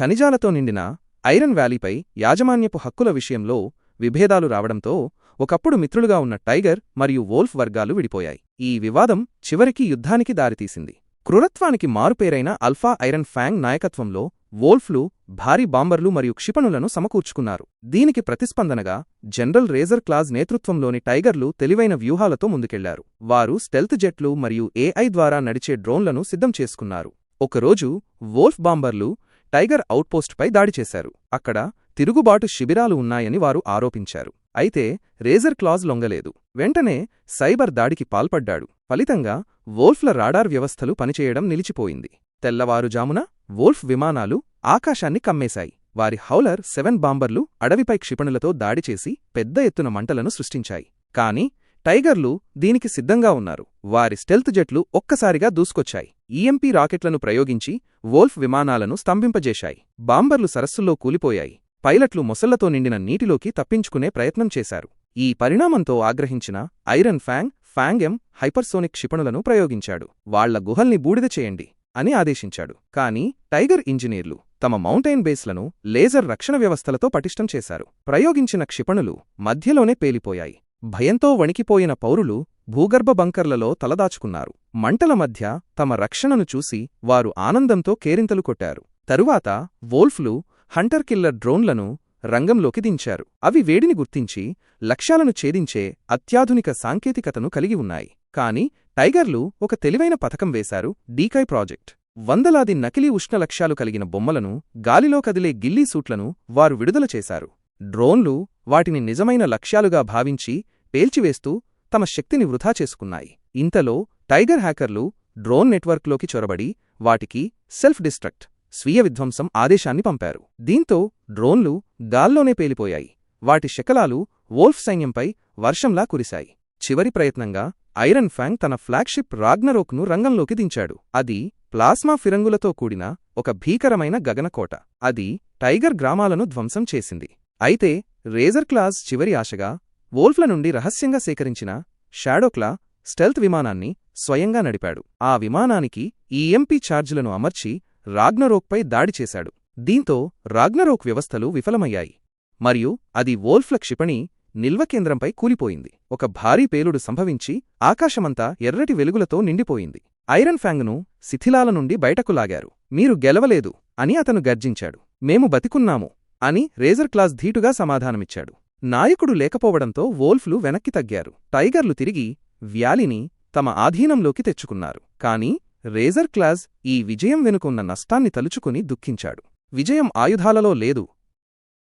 ఖనిజాలతో నిండిన ఐరన్ వ్యాలీపై యాజమాన్యపు హక్కుల విషయంలో విభేదాలు రావడంతో ఒకప్పుడు మిత్రులుగా ఉన్న టైగర్ మరియు వోల్ఫ్ వర్గాలు విడిపోయాయి. ఈ వివాదం చివరికి యుద్ధానికి దారితీసింది. క్రూరత్వానికి మారుపేరైన అల్ఫా ఐరన్ ఫ్యాంగ్ నాయకత్వంలో వోల్ఫ్లు భారీ బాంబర్లు మరియు క్షిపణులను సమకూర్చుకున్నారు. దీనికి ప్రతిస్పందనగా జనరల్ రేజర్ క్లాజ్ నేతృత్వంలోని టైగర్లు తెలివైన వ్యూహాలతో ముందుకెళ్ళారు. వారు స్టెల్త్ జెట్లు మరియు ఏఐ ద్వారా నడిచే డ్రోన్లను సిద్ధం చేసుకున్నారు. ఒకరోజు వోల్ఫ్ బాంబర్లు టైగర్ అవుట్పోస్ట్పై దాడి చేశారు. అక్కడ తిరుగుబాటు శిబిరాలు ఉన్నాయని వారు ఆరోపించారు. అయితే రేజర్ క్లాజ్ లొంగలేదు. వెంటనే సైబర్ దాడికి పాల్పడ్డాడు. ఫలితంగా వోల్ఫ్ల రాడార్ వ్యవస్థలు పనిచేయడం నిలిచిపోయింది. తెల్లవారుజామున వోల్ఫ్ విమానాలు ఆకాశాన్ని కమ్మేశాయి. వారి హౌలర్ సెవెన్ బాంబర్లు అడవిపై క్షిపణులతో దాడి చేసి పెద్ద ఎత్తున మంటలను సృష్టించాయి. కాని టైగర్లు దీనికి సిద్ధంగా ఉన్నారు. వారి స్టెల్త్ జెట్లు ఒక్కసారిగా దూసుకొచ్చాయి. ఈఎంపీ రాకెట్లను ప్రయోగించి వోల్ఫ్ విమానాలను స్తంభింపజేశాయి. బాంబర్లు సరస్సుల్లో కూలిపోయాయి. పైలట్లు మొసళ్ళతో నిండిన నీటిలోకి తప్పించుకునే ప్రయత్నం చేశారు. ఈ పరిణామంతో ఆగ్రహించిన ఐరన్ ఫ్యాంగ్ ఫ్యాంగెం హైపర్సోనిక్ క్షిపణులను ప్రయోగించాడు. వాళ్ళ గుహల్ని బూడిద చేయండి అని ఆదేశించాడు. కాని టైగర్ ఇంజనీర్లు తమ మౌంటైన్ బేస్లను లేజర్ రక్షణ వ్యవస్థలతో పటిష్టం చేశారు. ప్రయోగించిన క్షిపణులు మధ్యలోనే పేలిపోయాయి. భయంతో వణికిపోయిన పౌరులు భూగర్భ బంకర్లలో తలదాచుకున్నారు. మంటల మధ్య తమ రక్షణను చూసి వారు ఆనందంతో కేరింతలు కొట్టారు. తరువాత వోల్ఫ్లు హంటర్ కిల్లర్ డ్రోన్లను రంగంలోకి దించారు. అవి వేడిని గుర్తించి లక్ష్యాలను ఛేదించే అత్యాధునిక సాంకేతికతను కలిగి ఉన్నాయి. కాని టైగర్లు ఒక తెలివైన పథకం వేశారు డీకై ప్రాజెక్ట్. వందలాది నకిలీ ఉష్ణ లక్ష్యాలు కలిగిన బొమ్మలను గాలిలో కదిలే గిల్లీ సూట్లను వారు విడుదల చేశారు. డ్రోన్లు వాటిని నిజమైన లక్ష్యాలుగా భావించి పేల్చివేస్తూ తమ శక్తిని వృధా చేసుకున్నాయి. ఇంతలో టైగర్ హ్యాకర్లు డ్రోన్ నెట్వర్క్లోకి చొరబడి వాటికి సెల్ఫ్ డిస్ట్రక్ట్ స్వీయ విధ్వంసం ఆదేశాన్ని పంపారు. దీంతో డ్రోన్లు గాల్లోనే పేలిపోయాయి. వాటి శకలాలు వోల్ఫ్ సైన్యంపై వర్షంలా కురిశాయి. చివరి ప్రయత్నంగా ఐరన్ ఫ్యాంగ్ తన ఫ్లాగ్షిప్ రాగ్నరోక్ను రంగంలోకి దించాడు. అది ప్లాస్మా ఫిరంగులతో కూడిన ఒక భీకరమైన గగనకోట అది టైగర్ గ్రామాలను ధ్వంసం చేసింది. అయితే రేజర్ క్లాజ్ చివరి ఆశగా వోల్ఫ్ల నుండి రహస్యంగా సేకరించిన షాడోక్లా స్టెల్త్ విమానాన్ని స్వయంగా నడిపాడు. ఆ విమానానికి ఈఎంపీ ఛార్జీలను అమర్చి రాగ్నరోక్పై దాడి చేశాడు. దీంతో రాగ్నరోక్ వ్యవస్థలు విఫలమయ్యాయి. మరియు అది వోల్ఫ్ల క్షిపణి నిల్వ కేంద్రంపై కూలిపోయింది. ఒక భారీ పేలుడు సంభవించి ఆకాశమంతా ఎర్రటి వెలుగులతో నిండిపోయింది. ఐరన్ ఫ్యాంగ్ను శిథిలాల నుండి బయటకు లాగారు. మీరు గెలవలేదు అని అతను గర్జించాడు. మేము బతికున్నాము అని రేజర్ క్లాస్ ధీటుగా సమాధానమిచ్చాడు. నాయకుడు లేకపోవడంతో వోల్ఫ్లు వెనక్కి తగ్గారు. టైగర్లు తిరిగి వ్యాలిని తమ ఆధీనంలోకి తెచ్చుకున్నారు. కాని రేజర్ క్లాజ్ ఈ విజయం వెనుకున్న నష్టాన్ని తలుచుకుని దుఃఖించాడు. విజయం ఆయుధాలలో లేదు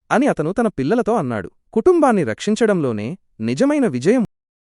అని అతను తన పిల్లలతో అన్నాడు. కుటుంబాన్ని రక్షించడంలోనే నిజమైన విజయం